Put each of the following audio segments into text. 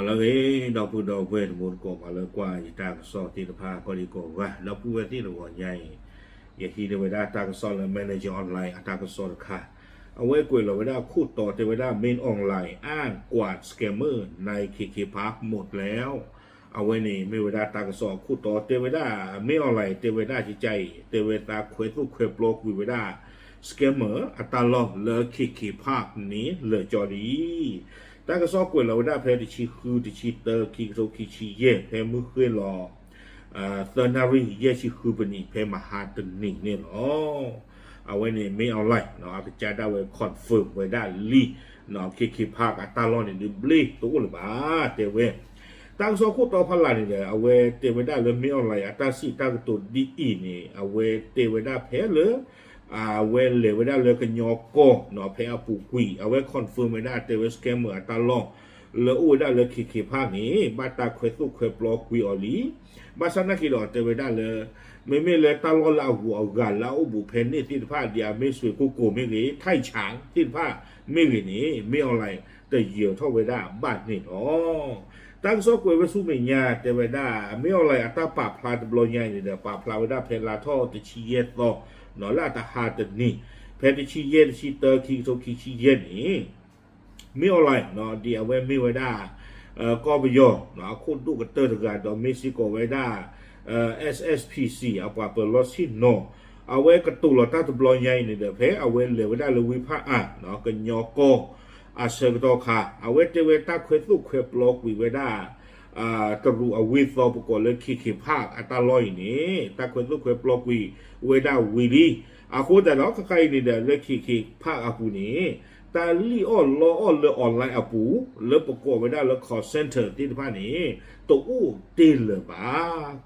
ก็แล้วเอ้ดอกพูดดอกเวทมนต์กบมาเลยกว่าอีตางซอตีนพาก็ดีกว่าแล้วพูดที่หลวงใหญ่อย่าที่เดวดาตางซอและแมนจออนไลน์อัตางซอค่ะ เอาไว้กุยเราเวลาคู่ต่อเทวดาเมนออนไลน์อ้างกวาดสแกมเมอร์ในคิคิพาร์คหมดแล้ว เอาไว้นี่เมวดาตางซอคู่ต่อเทวดาเมออนไลน์เทวดาจิใจเทวดาเควทุกเควโปอกวิเวดาสแกมเมอร์อัตาลอเลอคิคิพาร์คนี้เลอจอดี တာကစောကွယ်လောဒဖဲတချီခူတချီတကီရိုကီချီယေဖဲမှုခွေလောအာသနာရီယေချီခူပနီဖဲမဟာတနိနေလောအဝဲနေမေအောင်လိုက်နော်အပကြတာဝဲ confirm ဝဲဒါလီနော်ခေခေဖာကတာလောနေဒီဘလေးတူလပါတေဝဲတောင်စောခုတော်ဖလာနေတယ်အဝဲတေဝဒလည်းမေအောင်လိုက်အတစီတကတူဒီအီနေအဝဲတေဝဒဖဲလော a we le we da le ke nyoko no pe a pu kui a we confirm we da te we scam a ta long le u da le ki ki pa ni ba ta kwe su kwe plo kui o li ba sa na ki lo te we da le me me le ta lo la hu a ga la u bu pe ni ti pa dia me su ku ku me ni tai chang ti pa me ni me online แต่เหี่ยวเท่าเวลาบ้านนี่อ๋อ เนาะละตะหาตะนี่เพลตะชีเย็ดชีเตอร์คีโซคีชีเย็ดนี่ไม่เอาอะไรเนาะดีเอาไว้ไม่ไว้ได้เอ่อก็ไปย่อเนาะคุณดูกเตอร์ตะการดอเมซิโกไว้ได้เอ่อ SSPC เอาปราบเปิดลอสิโนเอาไว้กระตุลอตาตะบลอยใหญ่เนี่ยเด้อเพเอาไว้เหลือไว้ได้เลยวิภาอ่ะเนาะกันยอโก อาเซกตคาเอาไว้เจเวตาเควสุเควบล็อกวิไว้ได้อ่าตรูอวิซปกอเลยคิคิภาคอัตลอยนี่ตาคนลูกเคยปลอกวีเวดาวิลีอาโคแต่เนาะใครนี่เด้เลยคิคิภาคอาปูนี่ตาลีออนลอออนเลยออนไลน์อาปูเลยปกอบไว้ได้แล้ว call center ที่ท่านนี้ตัวอู้ตีเลยป่ะ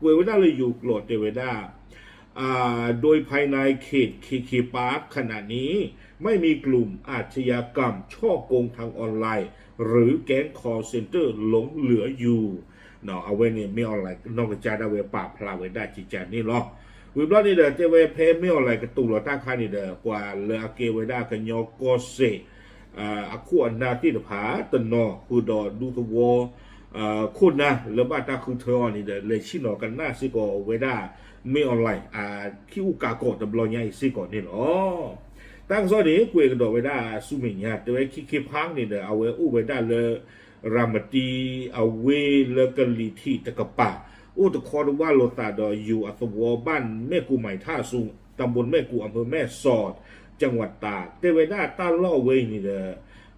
เวดาเลยอยู่โหลดเวดาอ่าโดยภายในเขตคิคิปาร์คขณะนี้ ไม่มีกลุ่มอาชญากรรม ช่อโกงทางออนไลน์ หรือแก๊งคอร์เซนเตอร์หลงเหลืออยู่เนาะเอาไว้เนี่ยไม่ออนไลน์นอกจากได้เวปราพลาไว้ได้จิตใจนี่หรอวิบล้อนี่เด้อเจเวเพไม่ออนไลน์กระตุกหรอตั้งค่านี่เด้อกว่าเลอเกไว้ได้กันยอโกเซอ่าอควนาที่ผาตนนอคือดอดูทวอ่าคุณนะแล้วบ้านตาคือเธอนี่เด้อเลยชินอกันหน้าซิโกไว้ได้ไม่ออนไลน์อ่าคิวกาโกตบลอใหญ่ซิโกนี่หรอตั้งซอนี้กวยกระโดดไว้ได้สุมิญญาแต่ว่าคิดคิดพังนี่เด้อ ตั้งซอยนี้กูเอาไว้อู้ไว้ได้เลยรามตีเอาไว้เลยกันลีที่ตะกะปะอู้ตะคอดว่าโลตาดออยู่อัศวบ้านแม่กูใหม่ท่าสุงตำบลแม่กูอำเภอแม่สอด จังหวัดตากแต่ไว้ได้ต้านล่อเวนี่เด้อ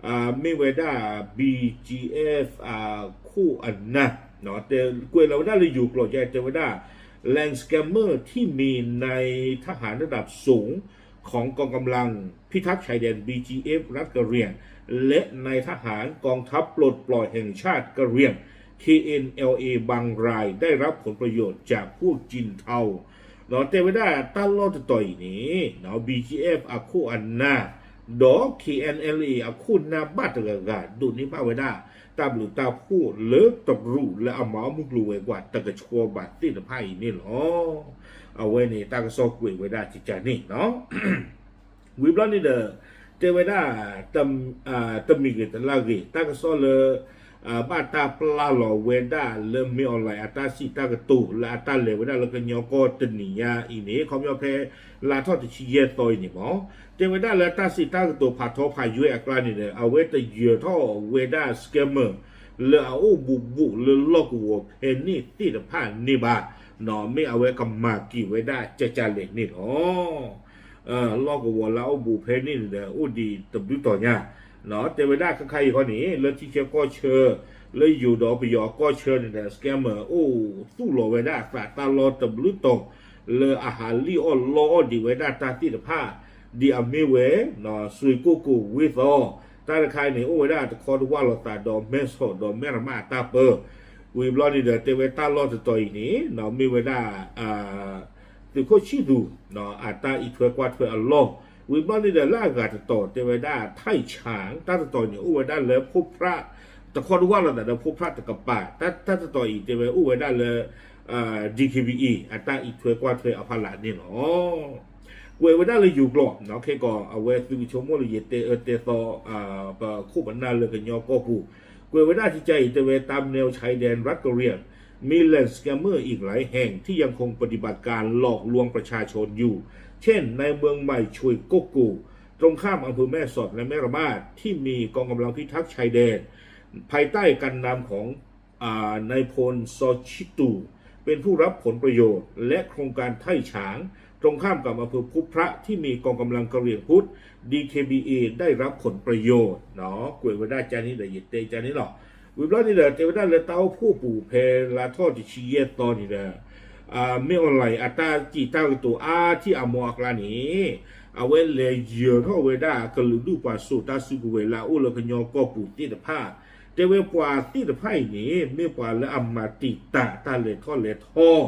อ่าไม่ไว้ได้ BGF อ่าคู่อันนะเนาะแต่กวยเราได้เลยอยู่กลอดใจแต่ไว้ได้แรงสแกมเมอร์ที่มีในทหารระดับสูง ของกองกำลังพิทักษ์ชายแดน BGF รัฐกะเรียง และในทหารกองทัพปลดปล่อยแห่งชาติกะเรียง KNLA บางรายได้รับผลประโยชน์จากพวกจินเทาเนาะแต่ไม่ได้ตั้งรอดต่อยนี้เนาะ BGF อาคูอันนาดอก KNLA อาคูนาบัตรกาดูนี่ป้าไว้ได้ ตามหรือตาพูดเลิกตบรูและเอาหมามุกลูไว้กว่าตะกะชัวบัตรติดไพ่นี่หรอ เอาไว้ในตั้งซอกกุยไว้ได้จิตใจนี่เนาะ วิบ ลอนี่เด้อเจไว้ได้ตำอ่าตำมีเกตลาเกตั้งซอเลยอ่าบ้านตาปลาหล่อเวด้าเริ่มมีออนไลน์อัตราสีตากระตูและอัตราเลวได้แล้วก็ยอก็ตนียาอีนี้เขายอเพลาทอดชีเยตอยนี่หมอเจไว้ได้แล้วตาสีตากระตูผาทอพายุอักลานี่เด้อเอาไว้แต่เยื่อท่อเวด้าสแกมเมอร์le a o bu bu le lok wo pe ni ti de pa ni ba no me a we ka ma ki we da cha cha le ni no เออลอกวัวแล้วบูเพนี่เด้ออุดีตบดูต่อเนี่ย เนาะแต่เวลาใครคนนี้แล้วที่เชียก็เชื่อแล้วอยู่ดอกไปยอก็เชื่อเนี่ยสแกมเมอร์โอ้สู้รอเวลาฝาตาลอตบดูต่อเลยอาหารลีออนลอดีเวลาตาที่ผ้าดีอเมเวเนาะสุยกูกูวิโอตาใครเนี่ยโอ้เวลาคอดูว่าเราตาดอมเมสโดอมเมรมาตาเปอร์ วิบ้านนี่เดล่ากาตต่อเทวดาไทฉางตาตต่อเนี่ยอู้ไว้ได้เลยพบพระแต่คนว่าเราแต่เราพบพระตะกับป่าถ้าตาต่ออีกเทวอู้ไว้ได้เลยอ่า DKBE อัตราอีกเทวกว่าเทวอภาราเนี่ยเนาะเวไว้ได้เลยอยู่กรอบเนาะแค่ก่อเอาเวสุชมวลเยเตเอเตโซอ่าคู่บันนาเลยกันยอก็กูเวไว้ได้ที่ใจเตเวตามแนวชายแดนรัสเซีย มีแหล่งสแกมเมอร์อีกหลายแห่งที่ยังคงปฏิบัติการหลอกลวงประชาชนอยู่ เช่น ในเมืองใหม่ชุยโกกู ตรงข้ามอำเภอแม่สอดและแม่ระมาดที่มีกองกำลังพิทักษ์ชายแดน ภายใต้การนำของอนายพลซอชิตู เป็นผู้รับผลประโยชน์ และโครงการไถ่ฉาง ตรงข้ามกับอำเภอพุพระที่มีกองกำลังกระเหรี่ยงพุทธ DKBA ได้รับผลประโยชน์เนาะกวยไว้ได้จานี้เดี๋ยวเตจานี้หรอก ဝေဘလနေတာတေဝတာလက်တောက်ဖို့ပူဖဲလာထော့ဒီချီရဲ့တော်နေတာအာမေအွန်လိုင်းအတာကြည့်တောက်တူအာတီအမောကလာနေအဝဲလေဂျီရောဝေဒါကလူဒူပါဆိုတာစုကွေလာအိုလကညောကောပူတိတဖာတေဝပွာတိတဖိုင်နေမေပွာလက်အမတိတာတာလေထော့လေထော့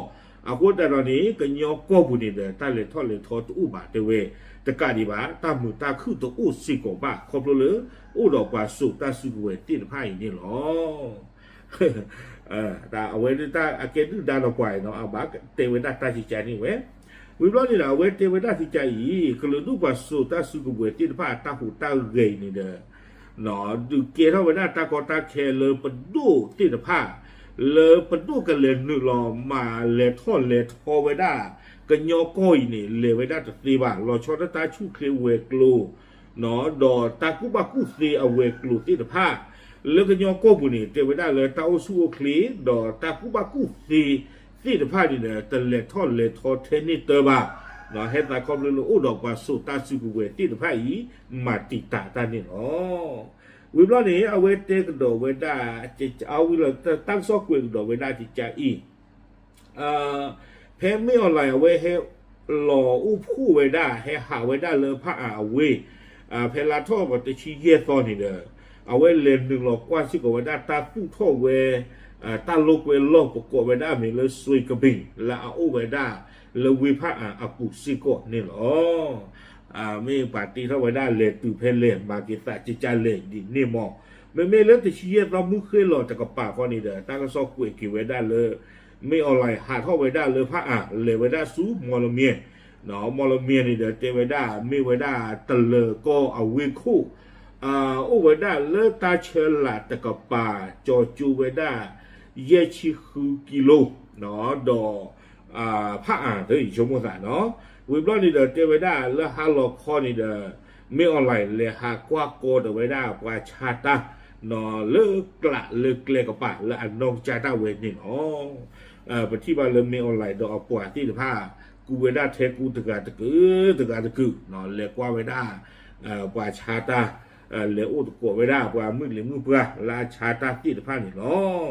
အခုတတော်နေကညောကောဘူးနေတဲ့တက်လေထော်လေထော်တူပါတဝဲတကဒီပါတမှုတခုတူစီကောပါခေါပလိုလေဥတော်ကွာစုတဆုကွယ်တင်ဖိုင်နေလောအဲဒါအဝဲတာအကေတူဒါတော့ကွာနော်အဘတေဝဒတချီချာနေဝဲဝိဘလောနေတာဝဲတေဝဒစီချာဤကလဒုပါစုတဆုကွယ်တင်ဖာတဟုတဂိနေတယ်နော်ဒုကေရောဝဒတကောတခဲလပဒုတင်ဖာ လေပတုကလေနုလောမာလေထောလေထောဝဒကညောကိုိနေလေဝဒတသိပါလောချောတတာချုခေဝေကလိုနော်ဒေါ်တကုပကုသေအဝေကလိုတိတဖာလေကညောကိုဘူးနေတေဝဒလေတောစုကလေဒေါ်တကုပကုသေတိတဖာဒီနေတလေထောလေထောထေနေတဘာနော်ဟဲ့တာကောဘလို့ဥဒေါ်ပါစုတစုကွယ်တိတဖာဤမတိတာတနေနော် ဝိဘလနေအဝဲတေကတော့ဝဲတာချအဝိလတန်းစောကွေကတော့ဝဲတာချချဤအာဖဲမေအွန်လိုင်းအဝဲဟဲလောဥဖူဝဲတာဟဲဟာဝဲတာလေဖာအဝဲအာဖဲလာတော့ဘတချီရဲသောနေတယ်အဝဲလေနုလောကွာစီကဝဲတာတာဖူထောဝဲအာတာလုကွဲလောပကောဝဲတာမေလေဆွေကဘင်းလာအိုဝဲတာ le we pha a apu siko ne lo a me party tho wa da le tu phe le ma ki ta chi cha le di ne mo me me le ti chi ye ra mu khe lo ta ka pa ko ni da ta ka so kwe ki we da le me online ha tho we da le pha a le we da su mo lo mie no mo lo mie ni da te we da me we da ta le ko a we khu a o we da le ta che la ta ka pa cho chu we da ye chi khu kilo no do อ่า พระอ่านเฮ้ยชมกันเนาะวิบลอนี่เดเตเวดาและฮาโลคอนี่เดอไม่ออนไลน์เลยฮากว่าโกเดเวดากว่าชาตาเนาะเลิกกละเลิกเกลกปะและอันนองจาตาเวนี่เนาะเอ่อปฏิบัติเลยไม่ออนไลน์ดอกกว่าที่ผ้ากูเวดาเทกูตะกาตะกือตะกาตะกือเนาะเลยกว่าเวดาเอ่อกว่าชาตาเอ่อเลยอุตกว่าเวดากว่ามือหรือมือเปล่าลาชาตาที่ผ้านี่เนาะ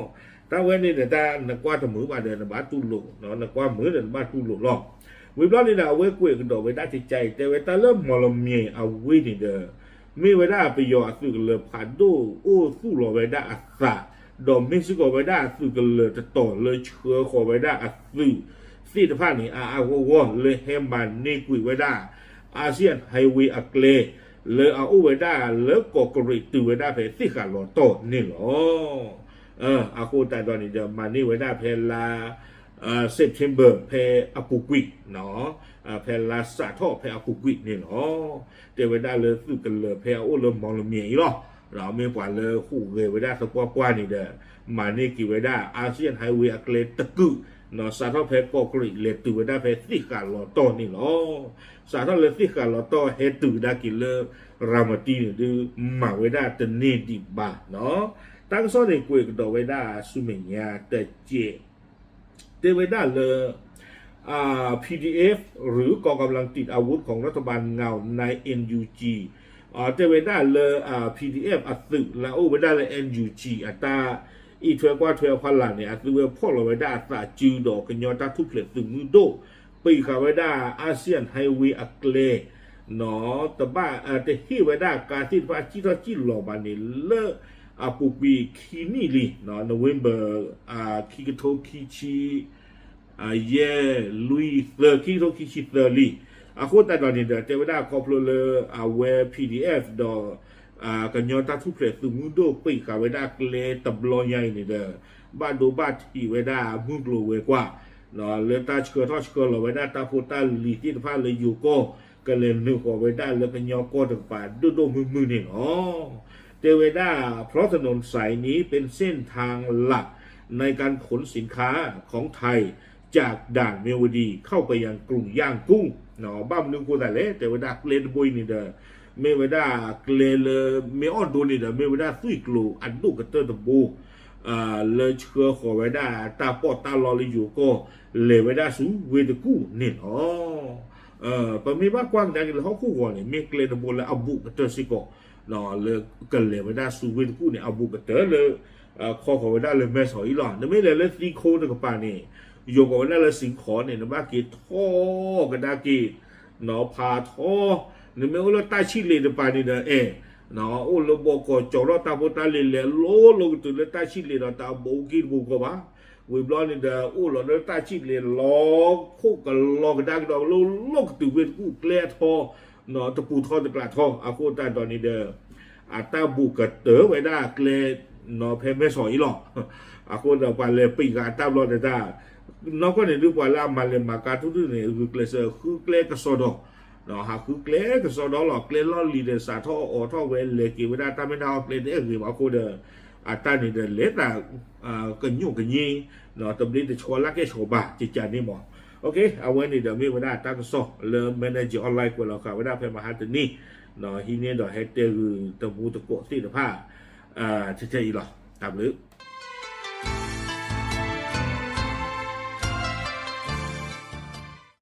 ta quên đi ta là qua thầm mứa bà đền là bà tu lụ nó là qua mứa đền bà tu lụ lo vì đó đi nào với quỷ cái đồ với ta thì chạy tại vì ta lớp mà làm nhẹ à quỷ thì đờ mi với ta bây giờ sự cái lớp phản đồ ô su lò với ta xả đồ mi sự cái với ta sự cái lớp ta tổ lời chứa khó với ta sự sự thì phải này à à wo wo lời hem bàn nê quỷ với ta ASEAN highway à lê lời à u với ta lời có cái tự với ta phải sự cả lò tổ nên lo နေလောเอออากูแต่ตอนนี้จะมานี่ไว้ได้เพลาเอ่อเซปเทมเบอร์เพอปุกวิเนาะอ่าเพลาสาทอเพอปุกวินี่เนาะเดี๋ยวไว้ได้เลยสึกันเลยเพโอเลยมองเลยเมียอีหรอเราไม่กว่าเลยคู่เลยไว้ได้สักกว่าๆนี่เด้อมานี่กี่ไว้ได้อาเซียนไฮเวย์อักเลตะกึเนาะสาทอเพกอกริเลตูไว้ได้เพสิกาลอตอนี่เนาะสาทอเลสิ ตั้งซ้อนในกวยกระโดดไว้ได้สุเมียแต่เจเตไว้ได้เลอ่า PDF หรือกองกำลังติดอาวุธของรัฐบาลเงาใน NUG อ่าเตไว้ได้าเลอ่า PDF อัดสึกแล้วโอ้ไว้ได้เลย NUG อัตราอีเทวกว่าเทวพันหลังเนี่ยอัดสึกเวพ่อเราไว้ได้อัตราจูดอกกันยอตาทุกเพลตึงมือโดปีขาไว้ได้าอาเซียนไฮวย์อักเลเนาะต่บ้าเอ่อแต่ที่ไว้ได้าการที่ว่าจีทอจีหลอ 啊不比去年哩，喏，November 啊，去个头去去啊，耶，路易斯，去头去去斯哩，啊，คนแต่ตอนนี้เดี๋ยวเทวดาคอปเลอร์อาเวพีดีเอฟดออ่ากันยอนตาทุเพลสุมุโดปิกาเวดาเลตับลอยใหญ่นี่เด้อบ้านดูบ้านที่เวดามุโลเวกว่าเนาะเลตาชเกอร์ทอชเกอร์เราเวดาตาโพตาลีที่ฟ้าเลยอยู่ก็ก็เลยนึกว่าเวดาเลยกันยอนก็ถึงป่าดูดมือมือเนาะ เตเวดาเพราะถนนสายนี้เป็นเส้นทางหลักในการขนสินค้าของไทยจากด่านเมวดีเข้าไปยังกรุงย่างกุ้งเนาะบ้ามนึงกูแต่เละแต่เวดาเลนบุยนี่เดอเมเวดาเลเลเมออนดูนี่เดอเมเวดาซุยกลูอันดูกระเตอร์ตะบูอ่าเลเชื่อขอเวดาตาปอตาลอลิอยู่ก็เลเวดาสูเวดกูนี่อ๋อเออปะมีบ้ากว้างดังเขาคู่ก่อนเนี่ยเมกเลนบุ le อบุกระเตอร์สิก็เนาะเลกันเลาสูเวดกูเนี่ยอบุกระเตอร์สออีหล่อนั่นไม่เลยเลยตีโก ปานี่โยกวันนั้นเราสิงขอเนี่ยนะบ้ากีท่อกันดากีเนาะพาท่อเนี่ยไม่รู้ตาชิเลนปานี่นะเอเนาะโอ้โลบอกก็จอรตาบตาเลเลโลโลตุเลตาชิเลนตาโบกีบุกบ้าวิบลอนี่เดาโอ้โลเดตาชิเลลอกคุกกันลอกดักดอกโลโลกตุเวนกูแกลท่อ นาะตะปูท่อตะกลาท่ออาโคตาตอนนี้เดออาตาบุกกะเต๋อไว้ได้เกลนาะเพมไม่สอยหรอกอาโคตาปเลยปีกาตาบลอดได้ nó có thể đưa qua la mà lên mà cả thứ này คือเกลเซอร์คือเกลกสอดเนาะหาคือเกลกสอดหรอกเกลลอลีเดสาท่ออท่อเวเลกิเวลาตาไม่ดาวเกลเดคือว่าโคเดอาตานี่เดเลตาอ่ากันยุ่งกันยีเนาะตบลีเดชอลักเกชอบาจิจานี่หมอ okay i went in the middle that tak so le manager online ko la ka wa pe ma hat ni no hi ne do hectare to bu to ko ti da pha a che che i lo ta blue